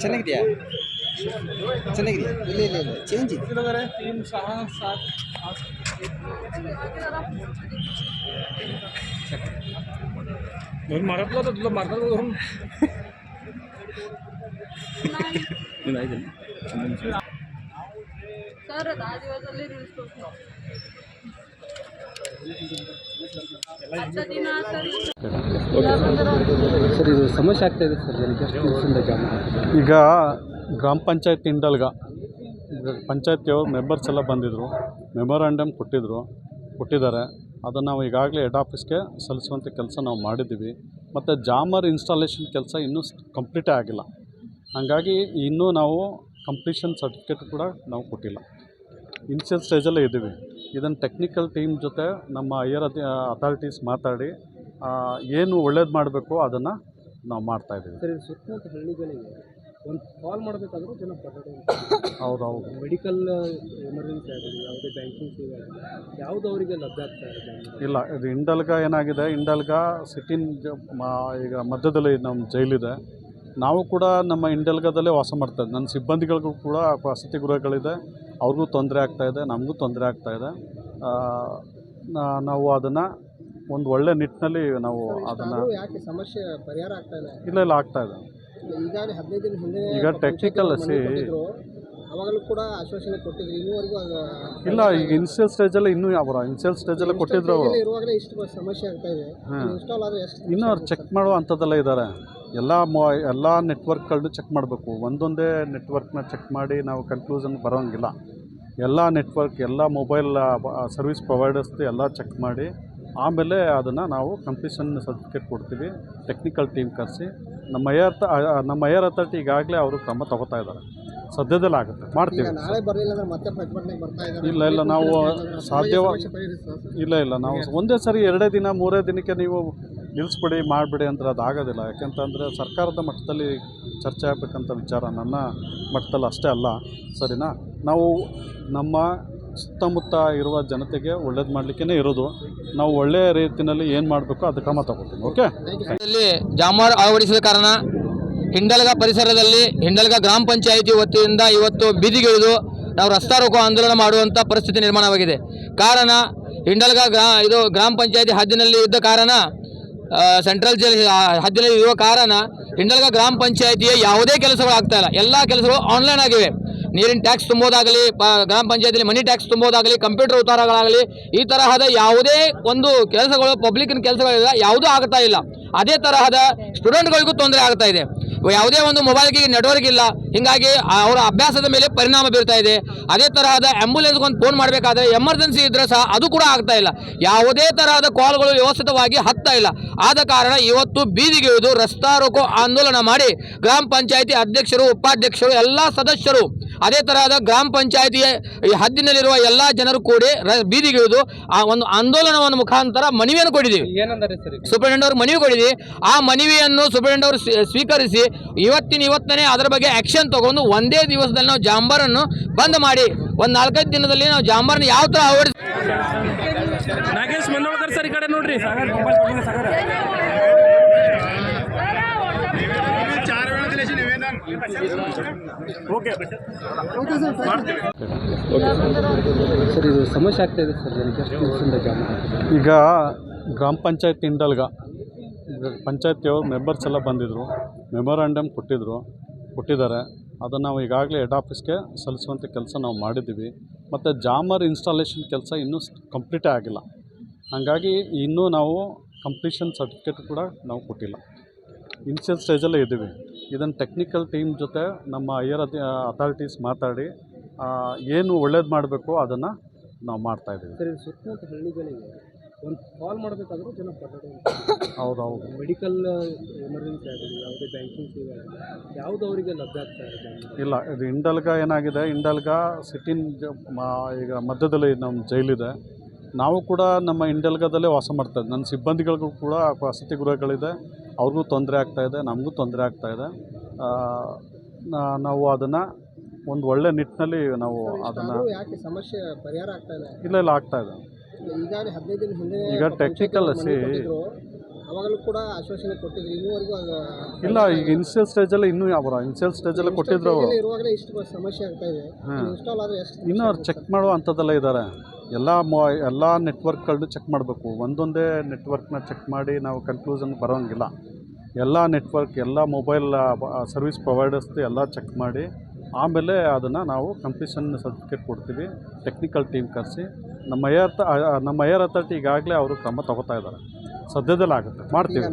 சென்னைக்கிட்டியா சென்னைக்கிரி இல்லை இல்லை இல்லை சேஞ்சு இதில் வர தீம் சஹா சாத் मराठला तर तुला मारणार ಸರ್ ದಿವಸದಲ್ಲಿ ಸರ್ ಇದು ಸಮಸ್ಯೆ ಸರ್ ಜನಕ್ಕೆ ಈಗ ಗ್ರಾಮ ಪಂಚಾಯತ್ ಮೆಂಬರ್ಸ್ ಎಲ್ಲ ಬಂದಿದ್ರು ಮೆಮೊರಾಂಡಮ್ ಕೊಟ್ಟಿದ್ರು ಕೊಟ್ಟಿದ್ದಾರೆ. ಅದನ್ನು ನಾವು ಈಗಾಗಲೇ ಹೆಡ್ ಆಫೀಸ್ಗೆ ಸಲ್ಲಿಸುವಂಥ ಕೆಲಸ ನಾವು ಮಾಡಿದ್ದೀವಿ. ಮತ್ತು ಜಾಮರ್ ಇನ್ಸ್ಟಾಲೇಷನ್ ಕೆಲಸ ಇನ್ನೂ ಕಂಪ್ಲೀಟೇ ಆಗಿಲ್ಲ. ಹಾಗಾಗಿ ಇನ್ನೂ ನಾವು ಕಂಪ್ಲೀಷನ್ ಸರ್ಟಿಫಿಕೇಟ್ ಕೂಡ ನಾವು ಕೊಟ್ಟಿಲ್ಲ. ಇನ್ಷಿಯಲ್ ಸ್ಟೇಜಲ್ಲೇ ಇದ್ದೀವಿ. ಇದನ್ನು ಟೆಕ್ನಿಕಲ್ ಟೀಮ್ ಜೊತೆ ನಮ್ಮ ಹೈಯರ್ ಅಥಾರಿಟೀಸ್ ಮಾತಾಡಿ ಏನು ಒಳ್ಳೇದು ಮಾಡಬೇಕು ಅದನ್ನು ನಾವು ಮಾಡ್ತಾಯಿದ್ದೀವಿ ಸರ್ ಇದು ಸುತ್ತಮುತ್ತ ಹಳ್ಳಿಗಳಿಗೆ ಒಂದು ಕಾಲ್ ಮಾಡಬೇಕಾದ್ರೂ ಜನ ಹೌದು ಹೌದು ಮೆಡಿಕಲ್ ಎಮರ್ಜೆನ್ಸಿ ಆಗಲಿ ಯಾವುದೇ ಬ್ಯಾಂಕಿಂಗ್ ಸೇವೆ ಆಗಲಿ ಯಾವುದು ಅವರಿಗೆ ಲಭ್ಯ ಆಗ್ತಾ ಇದೆ ಇಲ್ಲ ಇದು ಇಂಡಲ್ಗ ಏನಾಗಿದೆ ಇಂಡಲ್ಗ ಸಿಟಿನ ಈಗ ಮಧ್ಯದಲ್ಲಿ ನಮ್ಮ ಜೈಲಿದೆ. ನಾವು ಕೂಡ ನಮ್ಮ ಇಂಡಲ್ಗದಲ್ಲೇ ವಾಸ ಮಾಡ್ತಾ ಇದ್ದೀವಿ ನನ್ನ ಸಿಬ್ಬಂದಿಗಳಿಗೂ ಕೂಡ ವಸತಿ ಗೃಹಗಳಿದೆ. ಅವ್ರಿಗೂ ತೊಂದರೆ ಆಗ್ತಾಯಿದೆ ನಮಗೂ ತೊಂದರೆ ಆಗ್ತಾಯಿದೆ ನಾವು ಅದನ್ನು ಒಂದು ಒಳ್ಳೆ ನಿಟ್ಟಿನಲ್ಲಿ ನಾವು ಅದನ್ನು ಸಮಸ್ಯೆ ಪರಿಹಾರ ಆಗ್ತಾ ಇಲ್ಲ? ಇಲ್ಲ ಆಗ್ತಾಯಿದೆ ಹಿಂದೆ ಈಗ ಟೆಕ್ನಿಕಲ್ ಸಿ- ಅವಾಗಲೂ ಕೂಡ ಆಶ್ವಾಸನೆ ಕೊಟ್ಟಿದ್ರು ಇನ್ನೂವರೆಗೂ ಇಲ್ಲ ಈಗ ಇನ್ಸಿಯಲ್ ಸ್ಟೇಜಲ್ಲಿ ಇನ್ನೂ ಯಾವ ಇನ್ಸಿಯಲ್ ಅಲ್ಲಿ ಕೊಟ್ಟಿದ್ರು ಅವರು. ಇರುವಾಗಲೇ ಇಷ್ಟು ಸಮಸ್ಯೆ ಆಗ್ತಾ ಇದೆ. ಇನ್ಸ್ಟಾಲ್ ಆದರೆ ಎಷ್ಟು ಇನ್ನೂ ಅವ್ರು ಚೆಕ್ ಮಾಡುವ ಅಂಥದ್ದೆಲ್ಲ ಇದ್ದಾರೆ. ಎಲ್ಲ ಮೊ ಎಲ್ಲ ನೆಟ್ವರ್ಕ್ಗಳನ್ನೂ ಚೆಕ್ ಮಾಡಬೇಕು. ಒಂದೊಂದೇ ನೆಟ್ವರ್ಕ್ನ ಚೆಕ್ ಮಾಡಿ ನಾವು ಕನ್ಕ್ಲೂಷನ್ ಬರೋಂಗಿಲ್ಲ. ಎಲ್ಲ ನೆಟ್ವರ್ಕ್ ಎಲ್ಲ ಮೊಬೈಲ್ ಸರ್ವಿಸ್ ಪ್ರೊವೈಡರ್ಸ್ದು ಎಲ್ಲ ಚೆಕ್ ಮಾಡಿ ಆಮೇಲೆ ಅದನ್ನು ನಾವು ಕಂಪ್ಲೀಷನ್ ಸರ್ಟಿಫಿಕೇಟ್ ಕೊಡ್ತೀವಿ. ಟೆಕ್ನಿಕಲ್ ಟೀಮ್ ಕರೆಸಿ. ನಮ್ಮ ಏರ್ ನಮ್ಮ ಏರ್ ಅಥಾರಿಟಿ ಈಗಾಗಲೇ ಅವರು ಕ್ರಮ ತಗೋತಾ ಇದ್ದಾರೆ. ಸದ್ಯದಲ್ಲೇ ಆಗುತ್ತೆ ಮಾಡ್ತೀವಿ ನಾಳೆ ಬರಲಿಲ್ಲ ಅಂದ್ರೆ ಮತ್ತೆ ಪ್ರತಿಭಟನೆಗೆ ಬರ್ತಾ ಇದ್ದಾರೆ. ಇಲ್ಲ ಇಲ್ಲ ನಾವು ಸಾಧ್ಯವ. ಇಲ್ಲ ಇಲ್ಲ ನಾವು ಒಂದೇ ಸರಿ ಎರಡೇ ದಿನ ಮೂರೇ ದಿನಕ್ಕೆ ನೀವು ನಿಲ್ಲಿಸ್ಬಿಡಿ ಮಾಡಿಬಿಡಿ ಅಂದ್ರೆ ಅದು ಆಗೋದಿಲ್ಲ. ಯಾಕೆಂತಂದರೆ ಸರ್ಕಾರದ ಮಟ್ಟದಲ್ಲಿ ಚರ್ಚೆ ಆಗಬೇಕಂತ ವಿಚಾರ ನನ್ನ ಮಟ್ಟದಲ್ಲಿ ಅಷ್ಟೇ ಅಲ್ಲ. ಸರಿನಾ? ನಾವು ನಮ್ಮ ಸುತ್ತಮುತ್ತ ಇರುವ ಜನತೆಗೆ ಒಳ್ಳೇದು ಮಾಡಲಿಕ್ಕೇ ಇರೋದು. ನಾವು ಒಳ್ಳೆಯ ರೀತಿಯಲ್ಲಿ ಏನು ಮಾಡಬೇಕು ಅದು ಕ್ರಮ ತಗೋತೀವಿ ಓಕೆ? ಜಾಮಾರ್ ಅಳವಡಿಸಿದ ಕಾರಣ ಹಿಂಡಲ್ಗ ಪರಿಸರದಲ್ಲಿ, ಹಿಂಡಲ್ಗ ಗ್ರಾಮ ಪಂಚಾಯಿತಿ ವತಿಯಿಂದ ಇವತ್ತು ಬೀದಿಗಿಳಿದು ನಾವು ರಸ್ತಾ ರೋಕೋ ಆಂದೋಲನ ಮಾಡುವಂಥ ಪರಿಸ್ಥಿತಿ ನಿರ್ಮಾಣವಾಗಿದೆ. ಕಾರಣ, ಹಿಂಡಲ್ಗ ಗ್ರಾ, ಇದು ಗ್ರಾಮ ಪಂಚಾಯಿತಿ ಹದ್ದಿನಲ್ಲಿ ಇದ್ದ ಕಾರಣ ಸೆಂಟ್ರಲ್ ಜೈಲ್ ಹದ್ದಿನಲ್ಲಿ ಇರುವ ಕಾರಣ ಹಿಂಡಲ್ಗ ಗ್ರಾಮ ಪಂಚಾಯಿತಿಯ ಯಾವುದೇ ಕೆಲಸಗಳು ಆಗ್ತಾ ಇಲ್ಲ. ಎಲ್ಲ ಕೆಲಸಗಳು ಆನ್ಲೈನ್ ಆಗಿವೆ. ನೀರಿನ ಟ್ಯಾಕ್ಸ್ ತುಂಬೋದಾಗಲಿ, ಪ, ಗ್ರಾಮ ಪಂಚಾಯತಿಯಲ್ಲಿ ಮನಿ ಟ್ಯಾಕ್ಸ್ ತುಂಬೋದಾಗಲಿ, ಕಂಪ್ಯೂಟರ್ ಉತ್ತಾರಗಳಾಗಲಿ ಈ ತರಹದ ಯಾವುದೇ ಒಂದು ಕೆಲಸಗಳು ಪಬ್ಲಿಕ್ನ ಕೆಲಸಗಳಿಲ್ಲ, ಯಾವುದೂ ಆಗ್ತಾ ಇಲ್ಲ. ಅದೇ ತರಹದ ಸ್ಟೂಡೆಂಟ್ಗಳಿಗೂ ತೊಂದರೆ ಆಗ್ತಾ ಇದೆ. ಯಾವುದೇ ಒಂದು ಮೊಬೈಲ್ಗೆ ನೆಟ್ವರ್ಕ್ ಇಲ್ಲ. ಹಿಂಗಾಗಿ ಅವರ ಅಭ್ಯಾಸದ ಮೇಲೆ ಪರಿಣಾಮ ಬೀರ್ತಾ ಇದೆ. ಅದೇ ತರಹದ ಆಂಬ್ಯುಲೆನ್ಸ್ಗೆ ಒಂದು ಫೋನ್ ಮಾಡಬೇಕಾದ್ರೆ ಎಮರ್ಜೆನ್ಸಿ ಇದ್ರೆ ಸಹ ಅದು ಕೂಡ ಆಗ್ತಾ ಇಲ್ಲ. ಯಾವುದೇ ತರಹದ ಕಾಲ್ಗಳು ವ್ಯವಸ್ಥಿತವಾಗಿ ಹತ್ತಾ ಇಲ್ಲ. ಆದ ಕಾರಣ ಇವತ್ತು ಬೀದಿಗೆ ರಸ್ತಾ ರೋಕೋ ಆಂದೋಲನ ಮಾಡಿ ಗ್ರಾಮ ಪಂಚಾಯಿತಿ ಅಧ್ಯಕ್ಷರು, ಉಪಾಧ್ಯಕ್ಷರು, ಎಲ್ಲ ಸದಸ್ಯರು ಅದೇ ತರಹದ ಗ್ರಾಮ ಪಂಚಾಯತಿಯ ಈ ಹದ್ದಿನಲ್ಲಿರುವ ಎಲ್ಲ ಜನರು ಕೂಡಿ ಬೀದಿಗಿಳಿದು ಬೀದಿಗೆ ಆ ಒಂದು ಆಂದೋಲನವನ್ನು ಮುಖಾಂತರ ಮನವಿಯನ್ನು ಕೊಟ್ಟಿದ್ದೀವಿ. ಈಗ? ಅವರು ಮನವಿ ಕೊಡಿದ್ವಿ ಆ ಮನವಿಯನ್ನು ಸೂಪರಿಂಟೆಂಡೆಂಟ್ ಅವರು ಸ್ವೀಕರಿಸಿ ಇವತ್ತಿನ ಇವತ್ತನೇ ಅದರ ಬಗ್ಗೆ ಆಕ್ಷನ್ ತಗೊಂಡು ಒಂದೇ ದಿವಸದಲ್ಲಿ ನಾವು ಜಾಂಬರನ್ನು ಬಂದ್ ಮಾಡಿ ಒಂದು ನಾಲ್ಕೈದು ದಿನದಲ್ಲಿ ನಾವು ಜಾಂಬಾರನ್ನು ಯಾವ ಥರ ಅಳವಡಿಸಿ ನಾಗೇಶ್ ಮನೋಳ್ಕರ್ ಸರ್ ಈ ಕಡೆ ನೋಡ್ರಿ. ಓಕೆ ಸರ್ ಇದು ಸಮಸ್ಯೆ ಆಗ್ತಾ ಇದೆ ಸರ್ ಎಷ್ಟು ದಿವಸದಿಂದ ಜಾಮ ಈಗ ಗ್ರಾಮ ಪಂಚಾಯತ್ ಇಂಡಲ್ಗ ಪಂಚಾಯತಿಯವ್ರು ಮೆಂಬರ್ಸ್ ಎಲ್ಲ ಬಂದಿದ್ದರು ಮೆಮೊರಾಂಡಮ್ ಕೊಟ್ಟಿದ್ದರು ಕೊಟ್ಟಿದ್ದಾರೆ. ಅದನ್ನು ನಾವು ಈಗಾಗಲೇ ಹೆಡ್ ಆಫೀಸ್ಗೆ ಸಲ್ಲಿಸುವಂಥ ಕೆಲಸ ನಾವು ಮಾಡಿದ್ದೀವಿ. ಮತ್ತು ಜಾಮರ್ ಇನ್ಸ್ಟಾಲೇಷನ್ ಕೆಲಸ ಇನ್ನೂ ಕಂಪ್ಲೀಟೇ ಆಗಿಲ್ಲ. ಹಾಗಾಗಿ ಇನ್ನೂ ನಾವು ಕಂಪ್ಲೀಷನ್ ಸರ್ಟಿಫಿಕೇಟ್ ಕೂಡ ನಾವು ಕೊಟ್ಟಿಲ್ಲ. ಇನ್ಶಿಯಲ್ ಸ್ಟೇಜಲ್ಲೇ ಇದ್ದೀವಿ. ಇದನ್ನು ಟೆಕ್ನಿಕಲ್ ಟೀಮ್ ಜೊತೆ ನಮ್ಮ ಹೈಯರ್ ಅಥಾರಿಟೀಸ್ ಮಾತಾಡಿ ಏನು ಒಳ್ಳೇದು ಮಾಡಬೇಕು ಅದನ್ನು ನಾವು ಮಾಡ್ತಾಯಿದ್ದೀವಿ ಸರ್ ಇದು ಸುತ್ತಮುತ್ತ ಹಳ್ಳಿಗಳಿಗೆ ಒಂದು ಕಾಲ್ ಮಾಡಬೇಕಾದ್ರೂ ಜನ ಹೌದು ಹೌದು ಮೆಡಿಕಲ್ ಎಮರ್ಜೆನ್ಸಿ ಆಗಲಿ ಯಾವುದೇ ಬ್ಯಾಂಕಿಂಗ್ ಸೇವೆ ಆಗಲಿ ಯಾವುದು ಅವರಿಗೆ ಲಭ್ಯ ಆಗ್ತಾ ಇದೆ ಇಲ್ಲ ಇದು ಇಂಡಲ್ಗ ಏನಾಗಿದೆ ಇಂಡಲ್ಗ ಸಿಟಿನ್ ಈಗ ಮಧ್ಯದಲ್ಲಿ ನಮ್ಮ ಜೈಲಿದೆ. ನಾವು ಕೂಡ ನಮ್ಮ ಇಂಡಲ್ಗದಲ್ಲೇ ವಾಸ ಮಾಡ್ತಾ ಇದ್ದೀವಿ ನನ್ನ ಸಿಬ್ಬಂದಿಗಳಿಗೂ ಕೂಡ ವಸತಿ ಗೃಹಗಳಿದೆ. ಅವ್ರಿಗೂ ತೊಂದರೆ ಆಗ್ತಾಯಿದೆ ನಮಗೂ ತೊಂದರೆ ಆಗ್ತಾಯಿದೆ ನಾವು ಅದನ್ನು ಒಂದು ಒಳ್ಳೆ ನಿಟ್ಟಿನಲ್ಲಿ ನಾವು ಅದನ್ನು ಸಮಸ್ಯೆ ಪರಿಹಾರ ಆಗ್ತಾ ಇದೆ? ಇಲ್ಲ ಇಲ್ಲ ಆಗ್ತಾ ಇದೆ. ಈಗಾಗಲೇ ಹದಿನೈದು ದಿನ ಹಿಂದೆ ಈಗ ಟೆಕ್ನಿಕಲ್ ಸಿ- ಅವಾಗಲೂ ಕೂಡ ಆಶ್ವಾಸನೆ ಕೊಟ್ಟಿದ್ರು. ಇನ್ನೂವರೆಗೂ ಇಲ್ಲ ಈಗ ಇನ್ಸಿಯಲ್ ಸ್ಟೇಜಲ್ಲಿ ಇನ್ನೂ ಅವರ ಇನ್ಸಿಯಲ್ ಸ್ಟೇಜಲ್ಲಿ ಕೊಟ್ಟಿದ್ರು ಅವರು. stage ಅಲ್ಲಿ ಇರುವಾಗಲೇ ಇಷ್ಟು ಸಮಸ್ಯೆ ಆಗ್ತಾ ಇದೆ. ಹಾಂ ಇನ್ಸ್ಟಾಲ್ ಆದರೆ ಎಷ್ಟು ಇನ್ನೂ ಅವ್ರು ಚೆಕ್ ಮಾಡೋ ಅಂಥದ್ದೆಲ್ಲ ಇದ್ದಾರೆ ಎಲ್ಲ ಮೊ ಎಲ್ಲ ನೆಟ್ವರ್ಕ್ಗಳನ್ನೂ ಚೆಕ್ ಮಾಡಬೇಕು. ಒಂದೊಂದೇ ನೆಟ್ವರ್ಕ್ನ ಚೆಕ್ ಮಾಡಿ ನಾವು ಕನ್ಕ್ಲೂಷನ್ ಬರೋಂಗಿಲ್ಲ. ಎಲ್ಲ ನೆಟ್ವರ್ಕ್ ಎಲ್ಲ ಮೊಬೈಲ್ ಸರ್ವಿಸ್ ಪ್ರೊವೈಡರ್ಸ್ದು ಎಲ್ಲ ಚೆಕ್ ಮಾಡಿ ಆಮೇಲೆ ಅದನ್ನು ನಾವು ಕಂಪ್ಲೀಷನ್ ಸರ್ಟಿಫಿಕೇಟ್ ಕೊಡ್ತೀವಿ ಟೆಕ್ನಿಕಲ್ ಟೀಮ್ ಕರೆಸಿ. ನಮ್ಮ ಏರ್ ನಮ್ಮ ಏರ್ ಅಥಾರಿಟಿ ಈಗಾಗಲೇ ಅವರು ಕ್ರಮ ತಗೋತಾ ಇದ್ದಾರೆ. ಸದ್ಯದಲ್ಲಿ ಆಗುತ್ತೆ. ಮಾಡ್ತೀವಿ.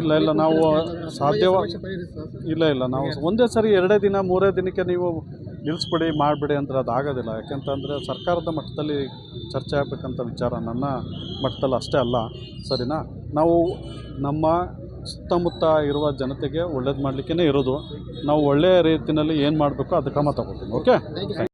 ಇಲ್ಲ, ಇಲ್ಲ, ನಾವು ಸಾಧ್ಯವ-? ಇಲ್ಲ ಇಲ್ಲ ನಾವು ಒಂದೇ ಸರಿ ಎರಡೇ ದಿನ ಮೂರೇ ದಿನಕ್ಕೆ ನೀವು ನಿಲ್ಲಿಸ್ಬಿಡಿ ಮಾಡಿಬಿಡಿ ಅಂದರೆ ಅದು ಆಗೋದಿಲ್ಲ. ಯಾಕೆಂತಂದರೆ ಸರ್ಕಾರದ ಮಟ್ಟದಲ್ಲಿ ಚರ್ಚೆ ಆಗಬೇಕಂತ ವಿಚಾರ ನನ್ನ ಮಟ್ಟದಲ್ಲಿ ಅಷ್ಟೇ ಅಲ್ಲ. ಸರಿನಾ? ನಾವು ನಮ್ಮ ಸುತ್ತಮುತ್ತ ಇರುವ ಜನತೆಗೆ ಒಳ್ಳೇದು ಮಾಡಲಿಕ್ಕೇ ಇರೋದು. ನಾವು ಒಳ್ಳೆಯ ರೀತಿಯಲ್ಲಿ ಏನು ಮಾಡಬೇಕು ಅದು ಕ್ರಮ ತಗೋತೀವಿ ಓಕೆ